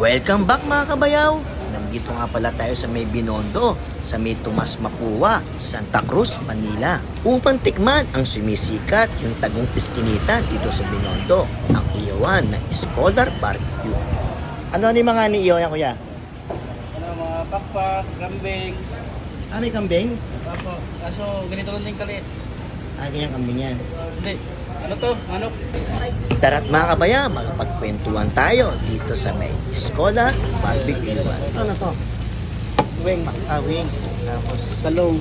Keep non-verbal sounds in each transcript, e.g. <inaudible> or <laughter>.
Welcome back mga kabayaw! Nandito nga pala tayo sa may Binondo, sa may Tomas Mapua, Santa Cruz, Manila. Upang tikman ang sumisikat yung tagong iskinita dito sa Binondo, ang iyawan ng Scholar Barbecue. Ano ni mga ni niya kuya? Ano, mga pakpak, kambing. Ah, may kambing? Apo, kaso ganito lang din kaliit. Ah, ganyan kambing yan. Hindi. Ano to? Manok. Tara't mga kabaya, magpagkwentuhan tayo dito sa may Scholar Barbecue. Ano to? Wings. Ah, wings. Tapos, Talong.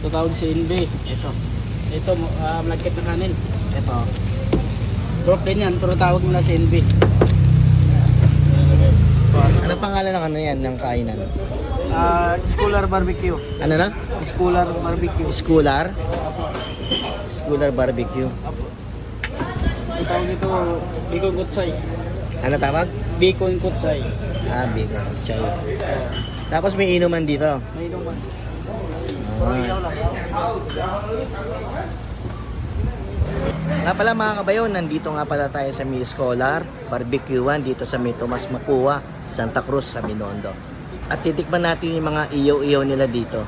Ito tawag si NB. Ito. Ito, uh, malagkit na kanin. ito. Din yan, pero tawag nila si NB. Ano pangalan ng ano yan, ng kainan? Ah, Schooler Barbecue. Ano na? Schooler Barbecue. Schoolar? Schoolar Barbecue. Apo. Ang tawag ito, Bicol Kutsay. Ano tawag? Bicol Kutsay. Ah, Big Chay. Tapos may inuman dito. May inuman. Ah. Nga pala mga kabayo, nandito nga pala tayo sa May Scholar Barbecuean dito sa May Tomas Mapua, Santa Cruz sa Binondo. At titikman natin yung mga iyaw-iyaw nila dito.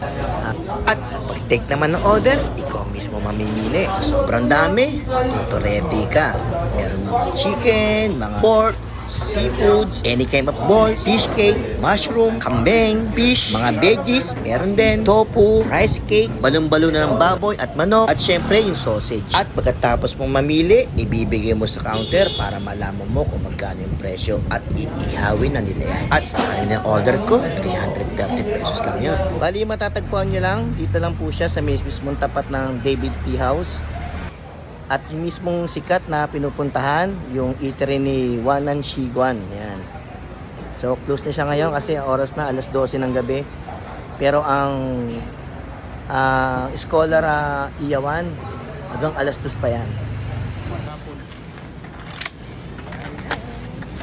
At sa pag-take naman ng order, ikaw mismo mamimili. Sa sobrang dami, matutorete ka. Meron mga chicken, mga pork, seafoods, any kind of balls, fish cake, mushroom, kambing, fish, mga veggies, meron din, tofu, rice cake, balon-balon na ng baboy at manok, at syempre yung sausage. At pagkatapos mong mamili, ibibigay mo sa counter para malaman mo kung magkano yung presyo at iihawin na nila yan. At sa kanilang order ko, 330 pesos lang yun. Bali, matatagpuan nyo lang, dito lang po siya sa mismong tapat ng David Tea House. At yung mismong sikat na pinupuntahan, yung eatery ni Wanan Shiguan. Yan. So, close na siya ngayon kasi oras na alas 12 ng gabi. Pero ang ah, scholar ah, Iyawan, hanggang alas 2 pa yan.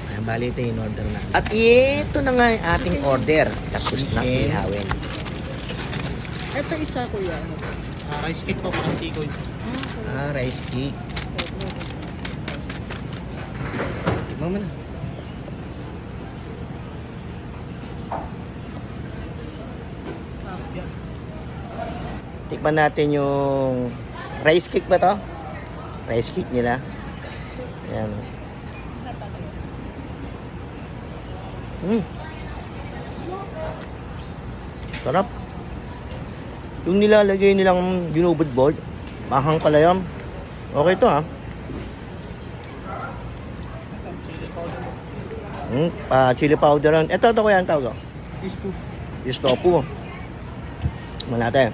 Ayan, bali ito yung order na. At ito na nga yung ating order. Tapos na ihawin. Ito isa ko yan. Ah, rice cake po, mga tikoy. Ah, rice cake. Tikman mo na. Tikman natin yung rice cake ba to? Rice cake nila. Ayan. Hmm. Sarap. Yung nilalagay nilang ginubod-bod, mahang kalayam. Okay to ha. Hmm, pa chili powder. yan. Ito, ito ko yan tawag. These two. Yung tofu. Tikman natin.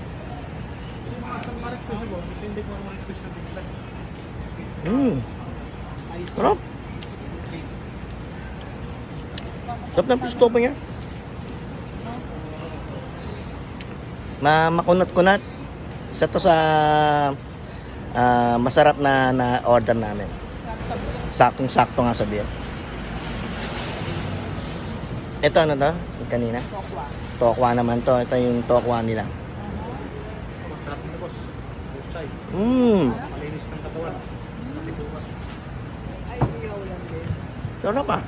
Hmm. Sarap. Sarap ng pistopo niya. Ma makunat-kunat. Isa to sa ah, masarap na na order namin. Saktong-sakto nga sabihin. Ito ano to? Yung kanina? Tokwa. Tokwa naman to. Ito yung tokwa nila. Masarap na boss. Kutsay. Mmm. Malinis ng katawan. Sabi ko ba? Sarap ah.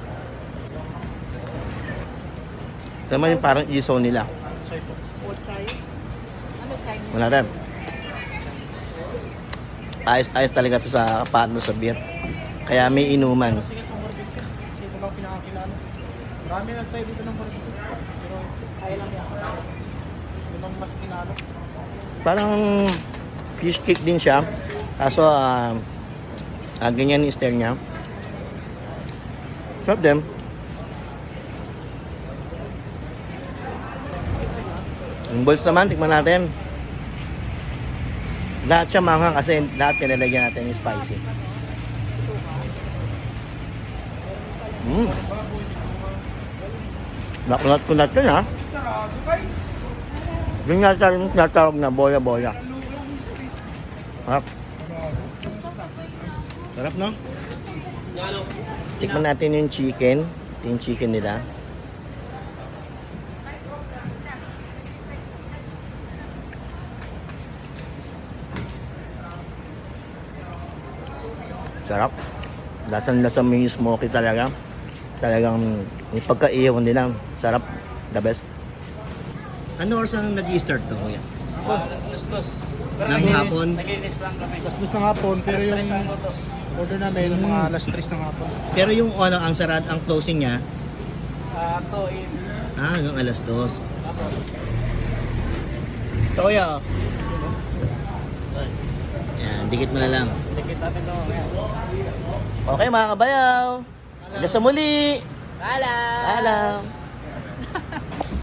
Naman yung parang isaw nila. Kutsay po. Wala rin. Ayos-ayos talaga ito sa paano sa beer. Kaya may inuman. Marami na tayo dito ng barbecue. Pero kaya lang yan. Ito lang mas kinalo. Parang fish cake din siya. Kaso, ah, ah, ganyan yung style niya. Sarap din. Yung balls naman, tikman natin. Lahat siya manghang kasi lahat pinalagyan natin yung spicy. Mm. Nakunat-kunat yun ha. Yung nata- yung natawag na boya-boya. Sarap. Sarap no? Tikman natin yung chicken. Ito yung chicken nila. Sarap. Lasang-lasa mo yung smoky talaga. Talagang may pagka-iyaw nila. Sarap. The best. Ano oras ang nag-i-start to, kuya? Ako. Ng hapon? Naglinis lang kami. Alas 2 ng hapon, pero yung order namin, mga alas 3 ng hapon. Pero yung ano, ang sarad, ang closing niya, Ah, to, in. ah, hanggang alas 2. Ito kuya, oh. Dikit mo na lang. Tikit natin to. Okay mga kabayaw, hanggang sa muli. Paalam! Paalam. <laughs>